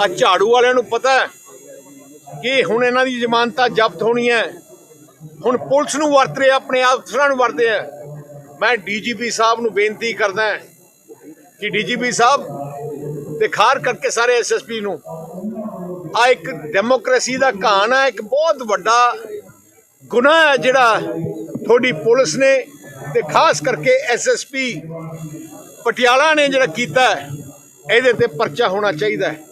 ਆ ਝਾੜੂ ਵਾਲਿਆਂ ਨੂੰ ਪਤਾ ਹੈ ਕਿ ਹੁਣ ਇਹਨਾਂ ਦੀ ਜ਼ਮਾਨਤਾਂ ਜ਼ਬਤ ਹੋਣੀ ਹੈ। ਹੁਣ ਪੁਲਿਸ ਨੂੰ ਵਰਤ ਰਹੇ ਆਪਣੇ ਅਫਸਰਾਂ ਨੂੰ ਵਰਤੇ ਆ। ਮੈਂ ਡੀਜੀਪੀ ਸਾਹਿਬ ਨੂੰ ਬੇਨਤੀ ਕਰਦਾ ਹਾਂ ਕਿ ਡੀਜੀਪੀ ਸਾਹਿਬ ਤੇ ਖਾਰ ਕਰਕੇ ਸਾਰੇ ਐਸਐਸਪੀ ਨੂੰ, ਆ ਇੱਕ ਡੈਮੋਕ੍ਰੇਸੀ ਦਾ ਕਹਾਣ ਹੈ, ਇੱਕ ਬਹੁਤ ਵੱਡਾ ਗੁਨਾਹ ਹੈ ਜਿਹੜਾ ਤੁਹਾਡੀ ਪੁਲਿਸ ਨੇ ਤੇ ਖਾਸ ਕਰਕੇ ਐਸਐਸਪੀ ਪਟਿਆਲਾ ਨੇ ਜਿਹੜਾ ਕੀਤਾ ਇਹਦੇ ਤੇ ਪਰਚਾ ਹੋਣਾ ਚਾਹੀਦਾ ਹੈ।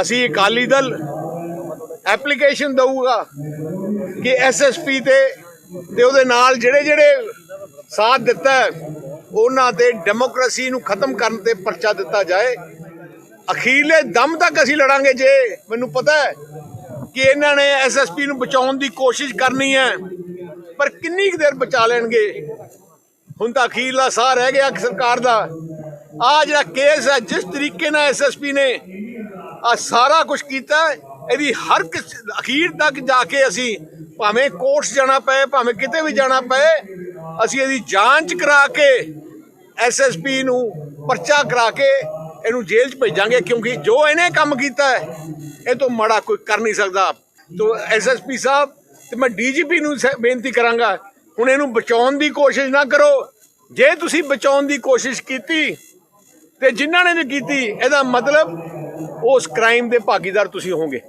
ਅਸੀਂ ਅਕਾਲੀ ਦਲ ਐਪਲੀਕੇਸ਼ਨ ਦਊਗਾ ਕਿ ਐਸਐਸਪੀ ਤੇ ਤੇ ਉਹਦੇ ਨਾਲ ਜਿਹੜੇ ਜਿਹੜੇ ਸਾਥ ਦਿੱਤਾ ਉਹਨਾਂ ਤੇ ਡੈਮੋਕ੍ਰੇਸੀ ਨੂੰ ਖਤਮ ਕਰਨ ਤੇ ਪਰਚਾ ਦਿੱਤਾ ਜਾਏ। ਅਖੀਰਲੇ ਦਮ ਤੱਕ ਅਸੀਂ ਲੜਾਂਗੇ ਜੇ ਮੈਨੂੰ ਪਤਾ ਹੈ ਕਿ ਇਹਨਾਂ ਨੇ ਐਸਐਸਪੀ ਨੂੰ ਬਚਾਉਣ ਦੀ ਕੋਸ਼ਿਸ਼ ਕਰਨੀ ਹੈ, ਪਰ ਕਿੰਨੀ ਕੁ ਦੇਰ ਬਚਾ ਲੈਣਗੇ? ਹੁਣ ਤਾਂ ਅਖੀਰਲਾ ਸਾਹ ਰਹਿ ਗਿਆ ਸਰਕਾਰ ਦਾ। ਆ ਜਿਹੜਾ ਕੇਸ ਹੈ, ਜਿਸ ਤਰੀਕੇ ਨਾਲ ਐਸਐਸਪੀ ਨੇ ਆ ਸਾਰਾ ਕੁਝ ਕੀਤਾ ਇਹਦੀ ਹਰ ਕਿਸ ਅਖੀਰ ਤੱਕ ਜਾ ਕੇ ਅਸੀਂ ਭਾਵੇਂ ਕੋਰਟਸ ਜਾਣਾ ਪਏ, ਭਾਵੇਂ ਕਿਤੇ ਵੀ ਜਾਣਾ ਪਏ, ਅਸੀਂ ਇਹਦੀ ਜਾਂਚ ਕਰਾ ਕੇ ਐਸਐਸਪੀ ਨੂੰ ਪਰਚਾ ਕਰਾ ਕੇ ਇਹਨੂੰ ਜੇਲ੍ਹ 'ਚ ਭੇਜਾਂਗੇ ਕਿਉਂਕਿ ਜੋ ਇਹਨੇ ਕੰਮ ਕੀਤਾ ਹੈ, ਇਹ ਤੋਂ ਮਾੜਾ ਕੋਈ ਕਰ ਨਹੀਂ ਸਕਦਾ। ਤੋ ਐਸਐਸਪੀ ਸਾਹਿਬ, ਤੇ ਮੈਂ ਡੀਜੀਪੀ ਨੂੰ ਸ- ਬੇਨਤੀ ਕਰਾਂਗਾ, ਹੁਣ ਇਹਨੂੰ ਬਚਾਉਣ ਦੀ ਕੋਸ਼ਿਸ਼ ਨਾ ਕਰੋ। ਜੇ ਤੁਸੀਂ ਬਚਾਉਣ ਦੀ ਕੋਸ਼ਿਸ਼ ਕੀਤੀ, ਤੇ ਜਿਨ੍ਹਾਂ ਨੇ ਵੀ ਕੀਤੀ, ਇਹਦਾ ਮਤਲਬ ਉਸ ਕ੍ਰਾਈਮ ਦੇ ਭਾਗੀਦਾਰ ਤੁਸੀਂ ਹੋਵੋਗੇ।